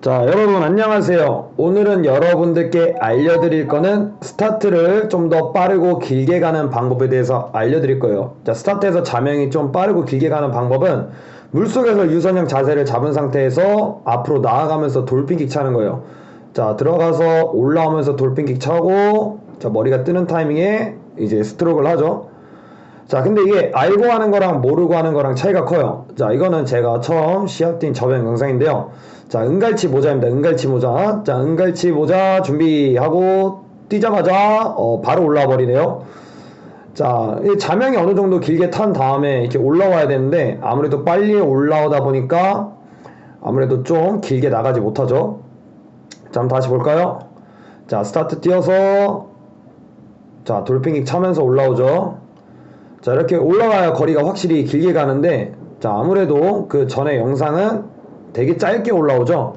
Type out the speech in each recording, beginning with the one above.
자, 여러분 안녕하세요. 오늘은 여러분들께 알려드릴 거는 스타트를 좀 더 빠르고 길게 가는 방법에 대해서 알려드릴 거예요. 자, 스타트에서 자명이 좀 빠르고 길게 가는 방법은 물속에서 유선형 자세를 잡은 상태에서 앞으로 나아가면서 돌핀킥 차는 거예요. 자, 들어가서 올라오면서 돌핀킥 차고, 자, 머리가 뜨는 타이밍에 이제 스트로크를 하죠. 자, 근데 이게 알고 하는 거랑 모르고 하는 거랑 차이가 커요. 자, 이거는 제가 처음 시합 뛴 저변 영상인데요. 자, 은갈치 모자입니다. 은갈치 모자. 자, 은갈치 모자 준비하고 뛰자마자 어, 바로 올라와 버리네요. 자, 이 자명이 어느 정도 길게 탄 다음에 이렇게 올라와야 되는데 아무래도 빨리 올라오다 보니까 아무래도 좀 길게 나가지 못하죠. 자, 한번 다시 볼까요? 자, 스타트 뛰어서 자, 돌핑킥 차면서 올라오죠. 자 이렇게 올라가야 거리가 확실히 길게 가는데 자 아무래도 그 전에 영상은 되게 짧게 올라오죠?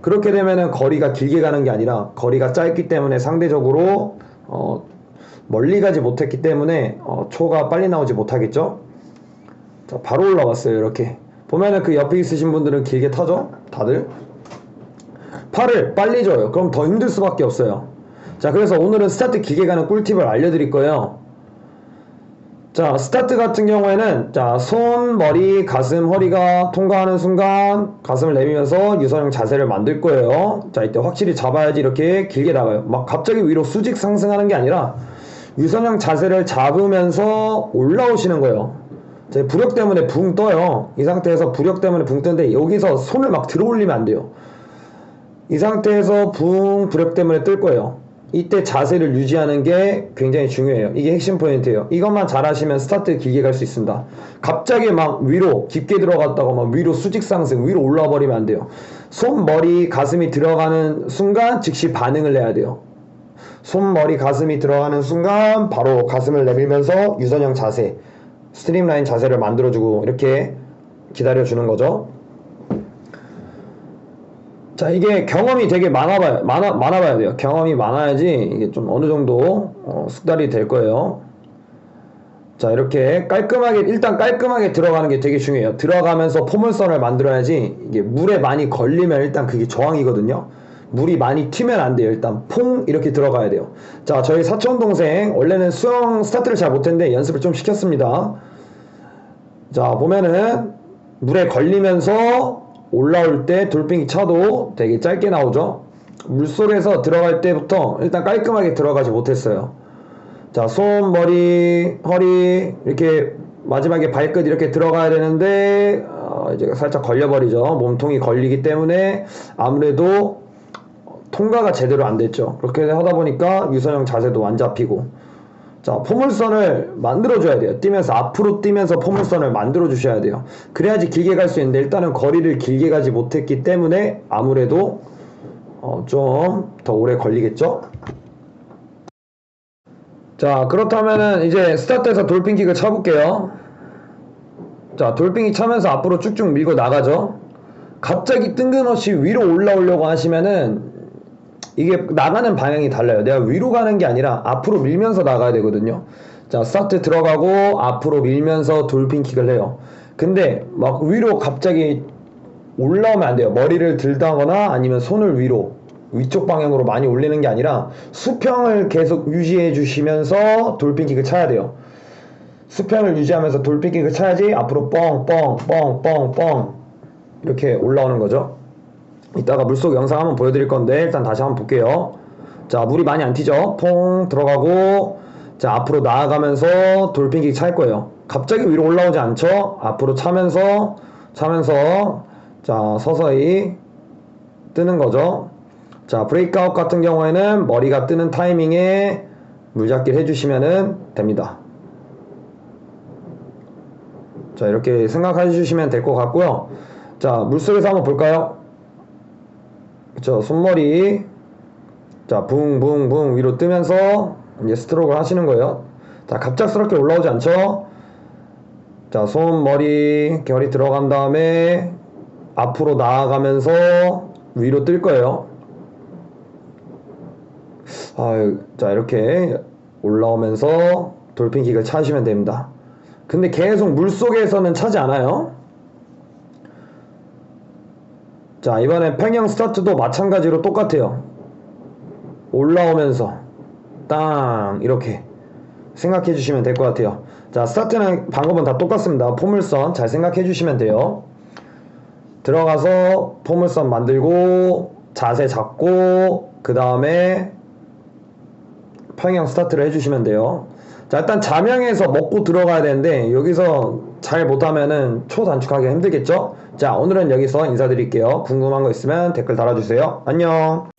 그렇게 되면은 거리가 길게 가는 게 아니라 거리가 짧기 때문에 상대적으로 어 멀리 가지 못했기 때문에 어 초가 빨리 나오지 못하겠죠? 자 바로 올라왔어요 이렇게. 보면은 그 옆에 있으신 분들은 길게 타죠? 다들? 팔을 빨리 줘요. 그럼 더 힘들 수밖에 없어요. 자 그래서 오늘은 스타트 길게 가는 꿀팁을 알려드릴 거예요 자, 스타트 같은 경우에는 자, 손, 머리, 가슴, 허리가 통과하는 순간 가슴을 내밀면서 유선형 자세를 만들 거예요. 자, 이때 확실히 잡아야지 이렇게 길게 나가요. 막 갑자기 위로 수직 상승하는 게 아니라 유선형 자세를 잡으면서 올라오시는 거예요. 제 부력 때문에 붕 떠요. 이 상태에서 부력 때문에 붕 뜨는데 여기서 손을 막 들어 올리면 안 돼요. 이 상태에서 붕 부력 때문에 뜰 거예요. 이때 자세를 유지하는 게 굉장히 중요해요. 이게 핵심 포인트예요. 이것만 잘하시면 스타트 길게 갈 수 있습니다. 갑자기 막 위로 깊게 들어갔다가 막 위로 수직 상승, 위로 올라와 버리면 안 돼요. 손, 머리, 가슴이 들어가는 순간 즉시 반응을 내야 돼요. 손, 머리, 가슴이 들어가는 순간 바로 가슴을 내밀면서 유선형 자세, 스트림라인 자세를 만들어주고 이렇게 기다려주는 거죠. 자, 이게 경험이 되게 많아봐야, 많아, 많아봐야 돼요. 경험이 많아야지 이게 좀 어느 정도 어, 숙달이 될 거예요. 자, 이렇게 깔끔하게, 일단 깔끔하게 들어가는 게 되게 중요해요. 들어가면서 포물선을 만들어야지 이게 물에 많이 걸리면 일단 그게 저항이거든요. 물이 많이 튀면 안 돼요. 일단 퐁 이렇게 들어가야 돼요. 자, 저희 사촌 동생 원래는 수영 스타트를 잘 못했는데 연습을 좀 시켰습니다. 자, 보면은 물에 걸리면서 올라올 때 돌빙이 차도 되게 짧게 나오죠. 물속에서 들어갈 때부터 일단 깔끔하게 들어가지 못했어요. 자, 손, 머리, 허리 이렇게 마지막에 발끝 이렇게 들어가야 되는데 어, 이제 살짝 걸려버리죠. 몸통이 걸리기 때문에 아무래도 통과가 제대로 안 됐죠. 그렇게 하다 보니까 유선형 자세도 안 잡히고 자, 포물선을 만들어줘야 돼요. 뛰면서, 앞으로 뛰면서 포물선을 만들어주셔야 돼요. 그래야지 길게 갈 수 있는데, 일단은 거리를 길게 가지 못했기 때문에, 아무래도, 어, 좀 더 오래 걸리겠죠? 자, 그렇다면은, 이제 스타트에서 돌핀킥을 차볼게요. 자, 돌핀킥 차면서 앞으로 쭉쭉 밀고 나가죠? 갑자기 뜬금없이 위로 올라오려고 하시면은, 이게 나가는 방향이 달라요. 내가 위로 가는 게 아니라 앞으로 밀면서 나가야 되거든요. 자, 스타트 들어가고 앞으로 밀면서 돌핀킥을 해요. 근데 막 위로 갑자기 올라오면 안 돼요. 머리를 들다거나 아니면 손을 위로 위쪽 방향으로 많이 올리는 게 아니라 수평을 계속 유지해 주시면서 돌핀킥을 차야 돼요. 수평을 유지하면서 돌핀킥을 차야지 앞으로 뻥 뻥 뻥 뻥 뻥 이렇게 올라오는 거죠. 이따가 물속 영상 한번 보여드릴 건데 일단 다시 한번 볼게요. 자 물이 많이 안 튀죠? 퐁 들어가고 자 앞으로 나아가면서 돌핀킥 찰 거예요. 갑자기 위로 올라오지 않죠? 앞으로 차면서 차면서 자 서서히 뜨는 거죠. 자 브레이크아웃 같은 경우에는 머리가 뜨는 타이밍에 물잡기를 해주시면 됩니다. 자 이렇게 생각해 주시면 될 것 같고요. 자 물속에서 한번 볼까요? 그쵸 손머리 자 붕붕붕 위로 뜨면서 이제 스트로크를 하시는 거예요. 자 갑작스럽게 올라오지 않죠? 자 손머리 결이 들어간 다음에 앞으로 나아가면서 위로 뜰 거예요. 아, 자 이렇게 올라오면서 돌핀킥을 차시면 됩니다. 근데 계속 물속에서는 차지 않아요. 자, 이번에 평영 스타트도 마찬가지로 똑같아요. 올라오면서 땅 이렇게 생각해 주시면 될 것 같아요. 자, 스타트는 방법은 다 똑같습니다. 포물선 잘 생각해 주시면 돼요. 들어가서 포물선 만들고 자세 잡고 그 다음에 평영 스타트를 해주시면 돼요. 자 일단 자명에서 먹고 들어가야 되는데 여기서 잘 못하면은 초단축하기 힘들겠죠? 자 오늘은 여기서 인사드릴게요. 궁금한 거 있으면 댓글 달아주세요. 안녕.